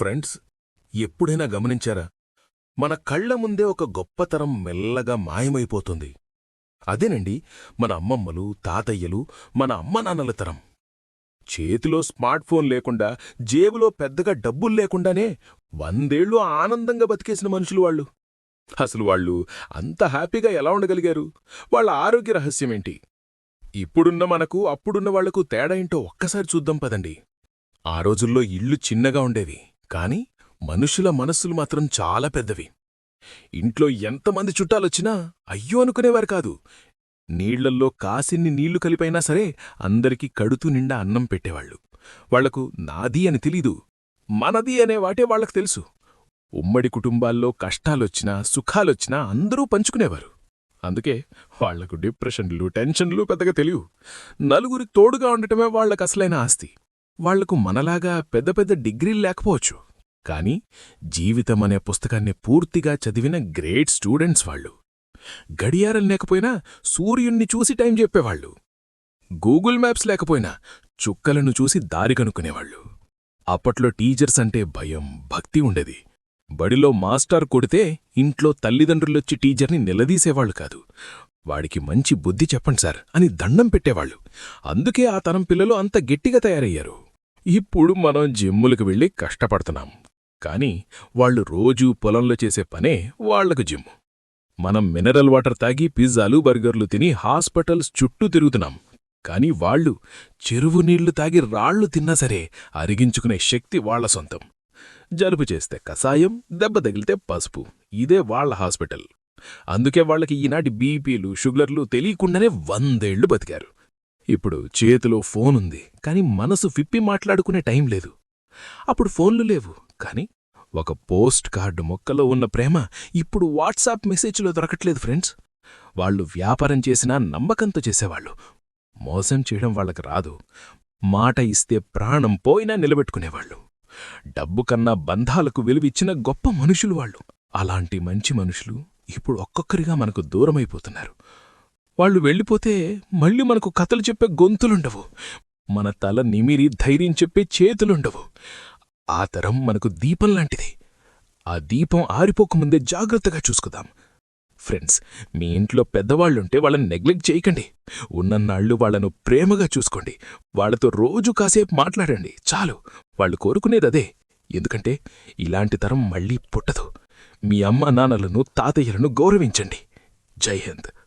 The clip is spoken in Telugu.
ఫ్రెండ్స్ ఎప్పుడైనా గమనించారా? మన కళ్ళ ముందే ఒక గొప్పతరం మెల్లగా మాయమైపోతుంది. అదేనండి మన అమ్మమ్మలు తాతయ్యలు మన అమ్మ నాన్నల తరం. చేతిలో స్మార్ట్ ఫోన్ లేకుండా జేబులో పెద్దగా డబ్బులు లేకుండానే వందేళ్ళు ఆనందంగా బతికేసిన మనుషులు వాళ్ళు. అసలు వాళ్ళు అంత హ్యాపీగా ఎలా ఉండగలిగారు? వాళ్ళ ఆరోగ్య రహస్యమేంటి ఇప్పుడున్న మనకు అప్పుడున్న వాళ్ళకు తేడా ఏంటో ఒక్కసారి చూద్దాం పదండి. ఆ రోజుల్లో ఇళ్ళు చిన్నగా ఉండేవి. కాని మనుషుల మనస్సులు మాత్రం చాలా పెద్దవి. ఇంట్లో ఎంతమంది చుట్టాలొచ్చినా అయ్యో అనుకునేవారు కాదు. నీళ్ళల్లో కాసిన్ని నీళ్ళు కలిపైనా సరే అందరికీ కడుతూ నిండా అన్నం పెట్టేవాళ్ళు వాళ్ళకు నాది అని తెలీదు. మనది అనే వాటే వాళ్ళకు తెలుసు. ఉమ్మడి కుటుంబాల్లో కష్టాలొచ్చినా సుఖాలొచ్చినా అందరూ పంచుకునేవారు. అందుకే వాళ్ళకు డిప్రెషన్లు టెన్షన్లు పెద్దగా తెలియవు నలుగురి తోడుగా ఉండటమే వాళ్ళకు అసలైన ఆస్తి. వాళ్ళకు మనలాగా పెద్ద పెద్ద డిగ్రీలు లేకపోవచ్చు. కాని జీవితం అనే పుస్తకాన్ని పూర్తిగా చదివిన గ్రేట్ స్టూడెంట్స్ వాళ్ళు. గడియారం లేకపోయినా సూర్యుణ్ణి చూసి టైం చెప్పేవాళ్ళు. గూగుల్ మ్యాప్స్ లేకపోయినా చుక్కలను చూసి దారి కనుక్కునేవాళ్ళు. అప్పట్లో టీచర్స్ అంటే భయం భక్తి ఉండేది. బడిలో మాస్టర్ కొడితే ఇంట్లో తల్లిదండ్రులొచ్చి టీచర్ని నిలదీసేవాళ్ళు కాదు. వాడికి మంచి బుద్ధి చెప్పండి సార్ అని దండం పెట్టేవాళ్ళు అందుకే ఆ తరం పిల్లలు అంత గట్టిగా తయారయ్యారు. ఇప్పుడు మనం జిమ్ములకు వెళ్ళి కష్టపడుతున్నాం. కాని వాళ్ళు రోజూ పొలంలో చేసే పనే వాళ్ళకు జిమ్. మనం మినరల్ వాటర్ తాగి పిజ్జాలు బర్గర్లు తిని హాస్పిటల్స్ చుట్టూ తిరుగుతున్నాం. కాని వాళ్ళు చెరువు నీళ్ళు తాగి రాళ్ళు తిన్నా సరే అరిగించుకునే శక్తి వాళ్ళ సొంతం. జలుబు చేస్తే కషాయం దెబ్బ తగిలితే పసుపు. ఇదే వాళ్ళ హాస్పిటల్. అందుకే వాళ్ళకి ఈనాటి బీపీలు షుగర్లు తెలియకుండానే వందేళ్ళు బతికారు. ఇప్పుడు చేతిలో ఫోనుంది కాని మనసు విప్పి మాట్లాడుకునే టైం లేదు. అప్పుడు ఫోన్లు లేవు కాని ఒక పోస్ట్ కార్డు మొక్కలో ఉన్న ప్రేమ ఇప్పుడు వాట్సాప్ మెసేజ్లో దొరకట్లేదు ఫ్రెండ్స్. వాళ్ళు వ్యాపారం చేసినా నమ్మకంతో చేసేవాళ్ళు. మోసం చేయడం వాళ్ళకి రాదు. మాట ఇస్తే ప్రాణం పోయినా నిలబెట్టుకునేవాళ్ళు. డబ్బు కన్నా బంధాలకు విలువిచ్చిన గొప్ప మనుషులు వాళ్ళు. అలాంటి మంచి మనుషులు ఇప్పుడు ఒక్కొక్కరిగా మనకు దూరమైపోతున్నారు. వాళ్ళు వెళ్ళిపోతే మళ్ళీ మనకు కథలు చెప్పే గొంతులుండవు. మన తల నిమిరి ధైర్యం చెప్పే చేతులుండవు. ఆ తరం మనకు దీపం లాంటిది. ఆ దీపం ఆరిపోకముందే జాగ్రత్తగా చూసుకుదాం. ఫ్రెండ్స్ మీ ఇంట్లో పెద్దవాళ్ళుంటే వాళ్ళని నెగ్లెక్ట్ చేయకండి. ఉన్నన్నాళ్ళు వాళ్ళను ప్రేమగా చూసుకోండి. వాళ్ళతో రోజు కాసేపు మాట్లాడండి. చాలు. వాళ్ళు కోరుకునేదదే. ఎందుకంటే ఇలాంటి తరం మళ్ళీ పుట్టదు. మీ అమ్మ నాన్నలను తాతయ్యలను గౌరవించండి. జై హింద్.